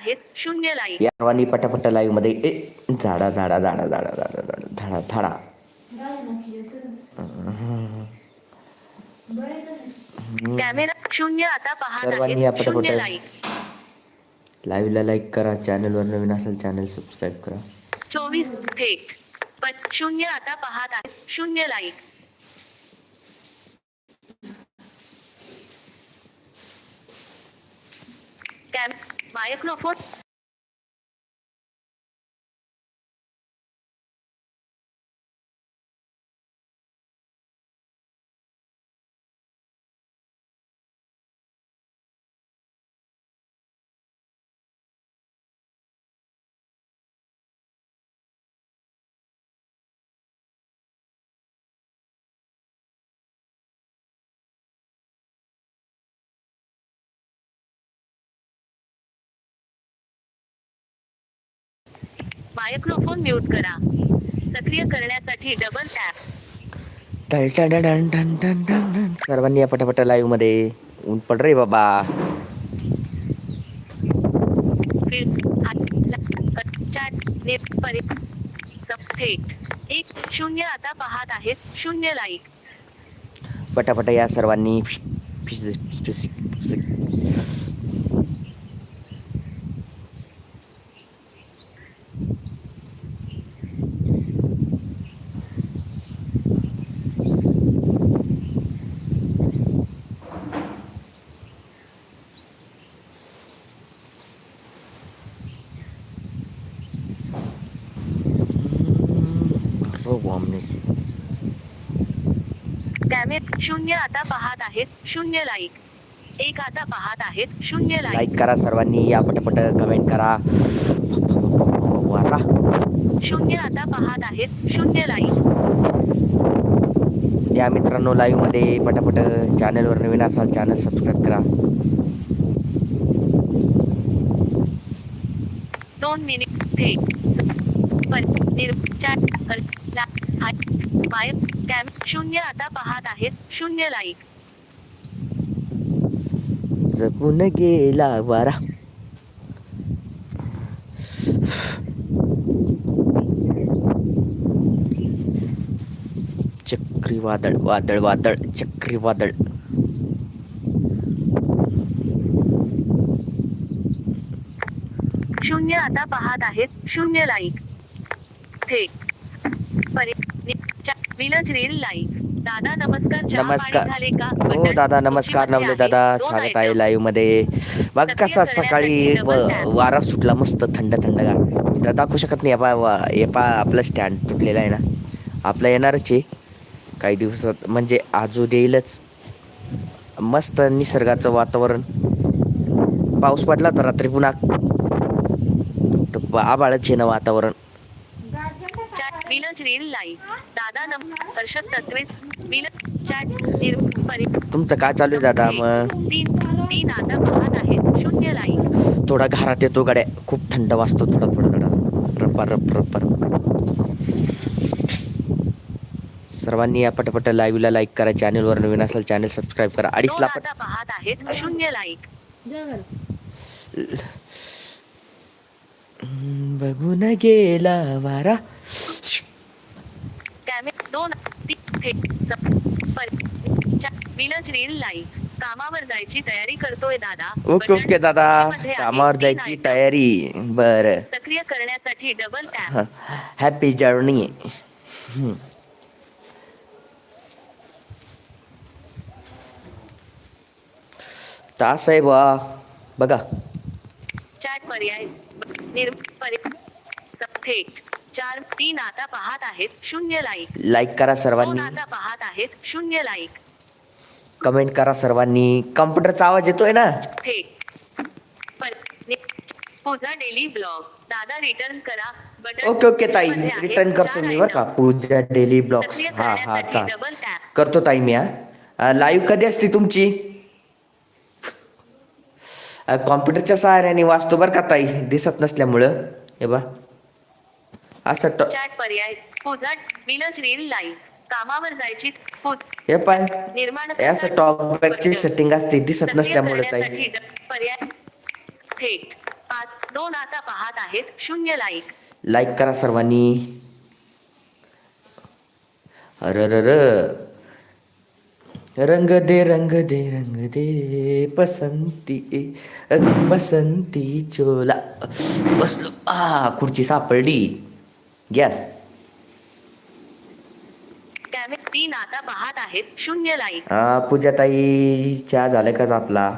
आहेत. शून्य लाईक या सर्वांनी पटापट लाईव्हमध्ये ए झाडा झाडा झाडा झाडा झाडा झाडा झाडा झाडा. कॅमेरा शून्य आता पाहत सर्वांनी या आहेत शून्य पटापट लाईक लाईव्हला लाईक करा चॅनलवर नवीन असेल चॅनल सबस्क्राईब करा. चोवीस थेट पण शून्य आता पाहत आहेत. शून्य लाईक બાયકનો ફોટો मायक्रोफोन म्यूट करा. सक्रिय करण्यासाठी डबल टॅप सर्वांनी या पटापट लाईव्हमध्ये ऊन पड रे बाबा एक शून्य आता पाहत आहेत शून्य लाईक पटापट या सर्वांनी शून्य आता पाहत आहेत शून्य लाईक एक आता पाहत आहेत शून्य लाईक लाईक करा सर्वांनी या पटापट कमेंट करा. वारा. शून्य आता पाहत आहेत शून्य लाईक या मित्रांनो लाईव्हमध्ये पटापट चॅनलवर नवीन असाल चॅनल सबस्क्राईब करा. दोन मिनिट थेट कॅम शून्य आता पाहत आहेत. शून्य लाईक. जगून गेला वारा. चक्रीवादळ वादळ वादळ चक्रीवादळ. शून्य आता पाहत आहेत. शून्य लाईक. थेट. परि विनज रील लाईव्ह दादा नमस्कार. नमस्कार. का? हो दादा नमस्कार. नवले. दादा स्वागत आहे. लाईव्हमध्ये. बघ कसा सकाळी. वारा सुटला मस्त थंड थंड गा इथं दाखवू शकत नाही पा हे पा आपलं स्टँड तुटलेलं आहे ना. आपलं येणारच आहे. काही दिवसात म्हणजे आजू देईलच. मस्त निसर्गाचं वातावरण. पाऊस पडला तर रात्री पुन्हा आबाळच आहे ना वातावरण. विनज रील दादा नम हर्षद तत्वेच विनज चॅट तुमचं काय चालू आहे दादा? मग तीन तीन आता पाहत आहेत. शून्य लाईक थोडा घरात येतो गाड्या. खूप थंड वाजतो थोडा थोडा थोडा. रप्पा रप रप्पा रप. सर्वांनी या पटपट लाईव्हला लाईक करा. चॅनलवर नवीन असेल चॅनल सबस्क्राईब करा. पट आता पाहत आहेत. शून्य लाईक बघून गेला वारा. दोन रील लाईव्ह कामावर जायची तयारी करतोय दादा. ओके ओके दादा. कामावर जायची. तयारी. बर. सक्रिय करण्यासाठी डबल टॅप हॅपी जर्नी तास आहे बा बघा. चॅट पर्याय. निर परि- स- थेट चार तीन आता पाहत आहेत शून्य लाईक लाईक करा दोन सर्वांनी आता पाहत आहेत शून्य लाईक कमेंट करा सर्वांनी. कम्प्युटरचा आवाज येतोय ना? पूजा डेली ब्लॉग दादा रिटर्न करा. बटन ओके ओके ताई. आहे. रिटर्न करतो चार मी बरं का. item. पूजा डेली ब्लॉग्स सक्रिय हा हा करण्यासाठी चा डबल टॅप करतो ताई मी हा. लाईव्ह कधी असते तुमची? कॉम्प्युटरच्या सहाय्याने वाचतो बरं का ताई? दिसत नसल्यामुळं. हे बा. असं चॅट पर्याय पूजा विनज रील लाईव्ह कामावर जायची पूज हे पाय निर्माण हे असं टॉक बॅकची सेटिंग असते दिसत नसल्यामुळे ताई पर्याय थेट. पाच दोन आता पाहत आहेत शून्य लाईक लाईक करा सर्वांनी. अरे र र. रंग दे रंग दे रंग दे पसंती ए, बसंती चोला. बसलो. आ खुर्ची सापडली. गॅस तीन आता पाहत आहेत शून्य लाईक पूजाताई चहा झालं का आपला?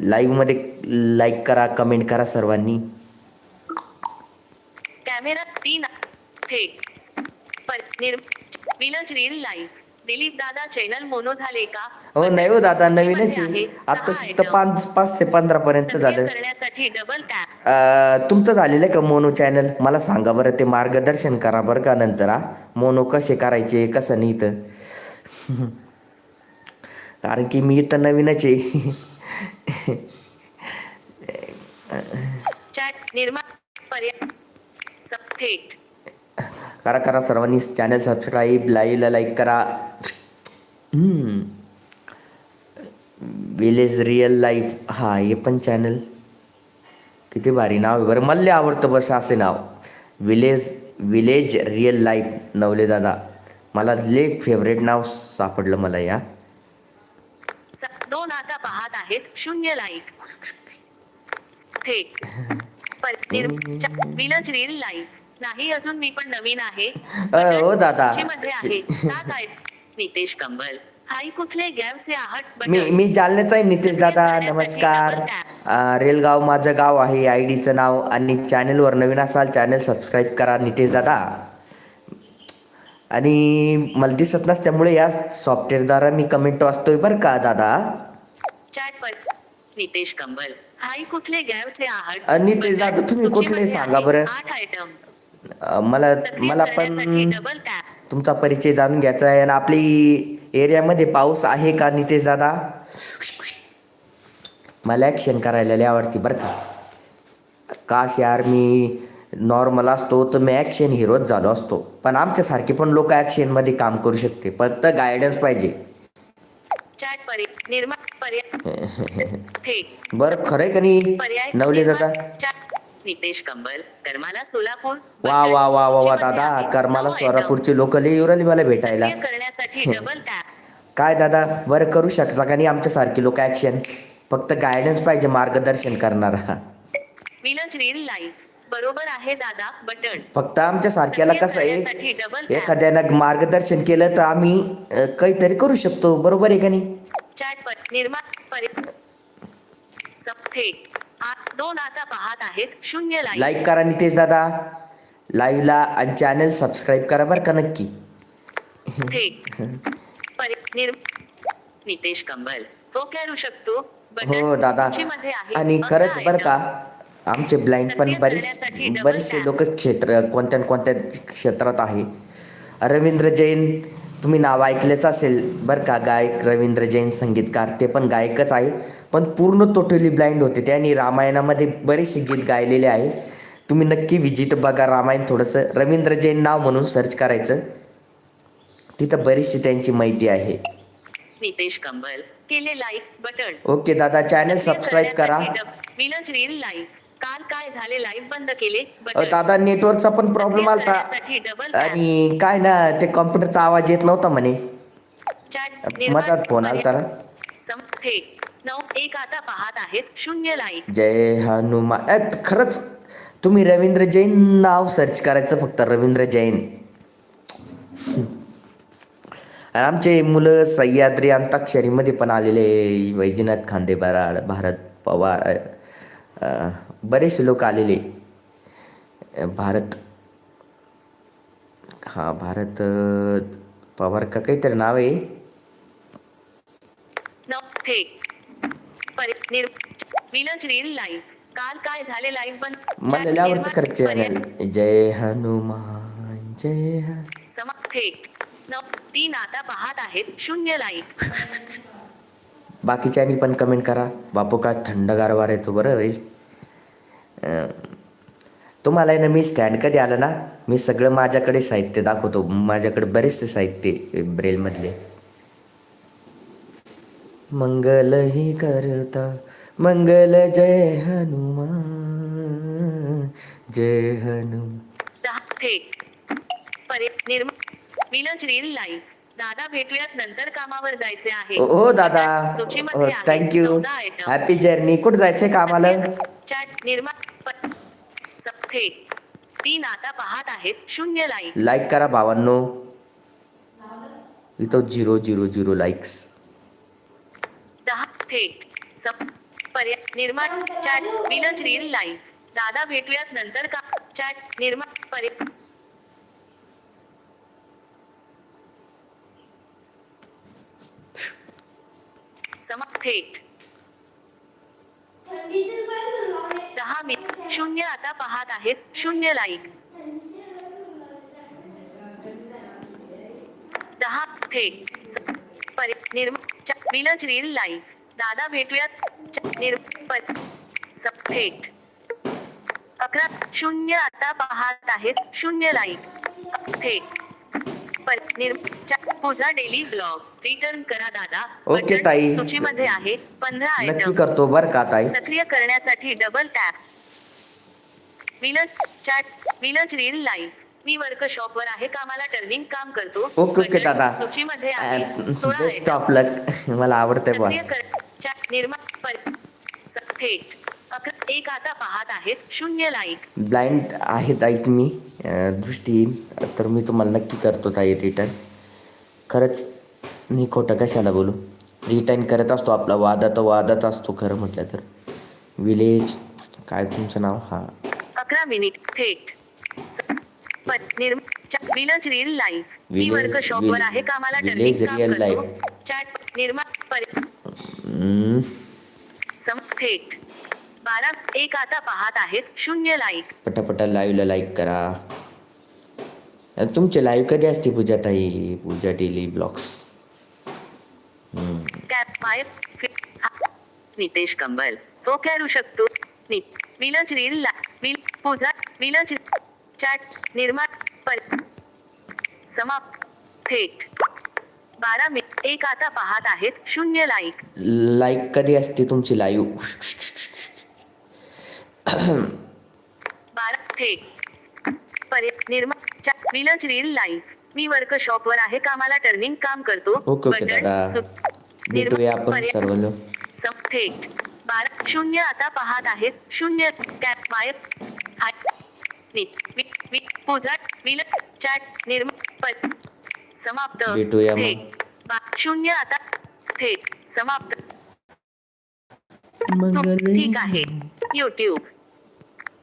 लाईव्हमध्ये लाईक करा कमेंट करा सर्वांनी. कॅमेरा तीन थेट पर निर विलज रील लाईव्ह दिलीप दादा चॅनल मोनो झाले का? हो नाही हो दादा नवीनच आहे. आता. पाच पाच ते पंधरा पर्यंत झालं. करण्यासाठी डबल टॅप अं, तुमचं झालेलं आहे का मोनो चॅनल मला सांगा बरं ते मार्गदर्शन करा बरं का नंतर हा. मोनो कसे करायचे कसं नाही तर कारण की मी तर नवीनच आहे. चॅट निर्माण पर्याय स- थेट करा करा सर्वांनी चॅनल सबस्क्राईब लाईव्हला लाईक करा. विलेज रिअल लाईफ हा हे पण चॅनल किती भारी नाव आहे बरं. मला लय आवडतं बस असे नाव. Village village real life Navale दादा. मला ले फेवरेट नाव सापडलं मला या. दोन आता पाहत आहेत. शून्य लाईक थेट विलज रील लाईव्ह नाही अजून मी पण नवीन आहे. हो दादा. आहे. सात नितेश कंबल. हाय कुठले? गॅवचे आहात मी. मी जालन्याचा आहे नितेश दादा नमस्कार. रेलगाव माझं गाव आहे आय डीचं नाव आणि चॅनलवर नवीन असाल चॅनल सबस्क्राईब करा नितेश दादा. आणि मला दिसत नसल्यामुळे या सॉफ्टवेअरद्वारा मी कमेंट वाचतोय बरं का दादा? नितेश कंबल. हाय कुठले? गॅवचे आहात नितेश दादा. तुम्ही कुठले सांगा बरं. आठ आयटम मला मला पण तुमचा परिचय जाणून घ्यायचा आहे. आणि आपली एरियामध्ये पाऊस आहे का नितेश दादा? मला ॲक्शन करायला लय आवडते बरं का. काश यार मी नॉर्मल असतो तर मी ॲक्शन हिरोच झालो असतो. पण आमच्यासारखे पण लोक ॲक्शनमध्ये काम करू शकते. फक्त गायडन्स पाहिजे. बरं खरं आहे का नाही? नवले दादा? नितेश कंबल करमाला सोलापूर वा वा वा वा वा दादा. करमाला. सोलापूरचे लोक लय येऊ राहिले मला भेटायला. करण्यासाठी डबल टॅप काय दादा बरं करू शकता का नाही आमच्यासारखे लोक ॲक्शन फक्त गायडन्स पाहिजे मार्गदर्शन करणारा. विलज रील लाईव्ह बरोबर आहे दादा बटन. फक्त आमच्या सारख्याला कसं आहे. एखाद्यानं मार्गदर्शन केलं तर आम्ही अ, काहीतरी करू शकतो. बरोबर आहे का नाही? चॅट पर निर्माण पर्याय सब थेट दोन आता पाहत आहेत. शून्य लाईक. करा नितेश दादा. लाईव्हला आणि चॅनल सबस्क्राईब करा बरं का नक्की. नितेश कंबल. हो करू शकतो. हो दादा. आणि खरंच बरं का. आमचे ब्लाइंड पण बरेच बरेचसे. लोक क्षेत्र कोणत्या न कोणत्या क्षेत्रात आहे. रवींद्र जैन तुम्ही नाव ऐकलेच असेल. बरं का गायक रवींद्र जैन संगीतकार ते पण गायकच आहे. पण पूर्ण टोटली ब्लाइंड होते. त्यांनी रामायणामध्ये बरेचसे गीत गायलेले आहे. तुम्ही नक्की व्हिजिट बघा रामायण थोडंसं. रवींद्र जैन नाव म्हणून सर्च करायचं. तिथं बरीचशी त्यांची माहिती आहे. नितेश कंबल केले लाईक बटन ओके दादा चॅनल सबस्क्राईब करा. विलज रील लाईव्ह काल काय झाले लाईव्ह बंद केले? दादा नेटवर्कचा पण प्रॉब्लेम double tap. आणि काय ना ते कॉम्प्युटरचा आवाज येत नव्हता म्हणे. मधात फोन सम थेट नऊ एक आता पाहत आहेत शून्य लाईक जय हनुमान. अ, खरंच तुम्ही रवींद्र जैन नाव सर्च करायचं फक्त रवींद्र जैन. आमचे मुलं सह्याद्री अंताक्षरीमध्ये पण आलेले वैजनाथ खांदे बराड भारत पवार बरेचसे लोक आलेले भारत हा भारत पवार का काहीतरी नाव आहे नऊ थेट पर्याय निर विलज रील लाईव्ह काल काय झाले लाईव्ह बंद मला आवडतं खरं. चॅनल जय हनुमान जय सम थेट नऊ तीन आता पाहत आहेत. शून्य लाईक बाकीच्यांनी पण कमेंट करा. बापू का थंडगार वार येतो बरं रे तुम्हाला आहे ना मी स्टँड कधी आलं ना मी सगळं माझ्याकडे साहित्य दाखवतो. माझ्याकडे बरेचसे साहित्य ब्रेलमधले. मंगल ही करता मंगल जय हनुमान जय हनुम दहा थेट पर्य निर्म विलज रील लाईव्ह दादा भेटूयात नंतर कामावर जायचे आहे. हो दादा थँक्यू 14 item. हॅपी जर्नी कुठं जायचंय कामाला? चॅट निर्माण थेट तीन आता पाहत आहेत. शून्य लाईक लाईक करा भावांनो इथं झिरो झिरो झिरो लाईक्स थेट सप पर्याय निर्माण चॅट विलज रील लाईव्ह. दादा भेटूयात नंतर का? चॅट निर्माण पर्याय सम थेट दहा मिनिट. शून्य आता पाहत आहेत. शून्य लाईक. दहा थेट स- पर्याय निर्माण विलज रील लाईव्ह. दादा भेटूयात. च- निर पर- स- थेट अकरा शून्य आता पाहत आहेत. शून्य लाईक थेट पूजा डेली ब्लॉग रिटर्न करा दादा. ओके, ताई. सूचीमध्ये आहे. पंधरा आयटम करतो बर का ताई. सक्रिय करण्यासाठी double tap village chat village real live मी वर्कशॉप वर आहे. कामाला टर्निंग काम करतो. ओके ओके दादा. सूचीमध्ये आहे. सोळा मला सक्रिय बॉस निर्माण एक आता पाहत आहेत शून्य लाईक ब्लाइंड आहे ताई तुम्ही अं, दृष्टीहीन तर मी तुम्हाला नक्की करतो ताई रिटर्न खरंच मी खोटं कशाला बोलू? रिटर्न करत असतो आपला वादात वादात असतो खरं म्हटलं तर. विलेज काय तुमचं नाव? हां. अकरा मिनिट थेट. विलज रील लाईव्ह मी वर्कशॉप वर आहे कामाला Real करतो Life. चॅट निर्माण थेट बारा एक आता पाहत आहेत शून्य लाईक पटापटा लाईव्हला लाईक करा. तुमचे लाईव्ह कधी असते पूजा ताई? पूजा डेली ब्लॉग्स नितेश कंबल. तो कॅरू शकतो. विलज रील विल पूजा विलज चॅट निर्माण पर समाप्त थेट. बारा मिनिट एक आता पाहत आहेत शून्य लाईक लाईक कधी असते तुमची लाईव्ह बारा थेट पर्याय निर्माण चॅट विलज रील लाईव्ह मी वर्कशॉप वर आहे कामाला टर्निंग काम करतो. ओके ओके बटन दादा. सु- भेटूया निर्माण आपण सर्व लोक सम थेट बारा शून्य आता पाहत आहेत. शून्य कॅप माय हाय नि वि वि पूजा विल चॅट निर्माण पर समाप्त. भेटूया शून्य आता. थेट समाप्त. मंगल ठीक आहे. युट्यूब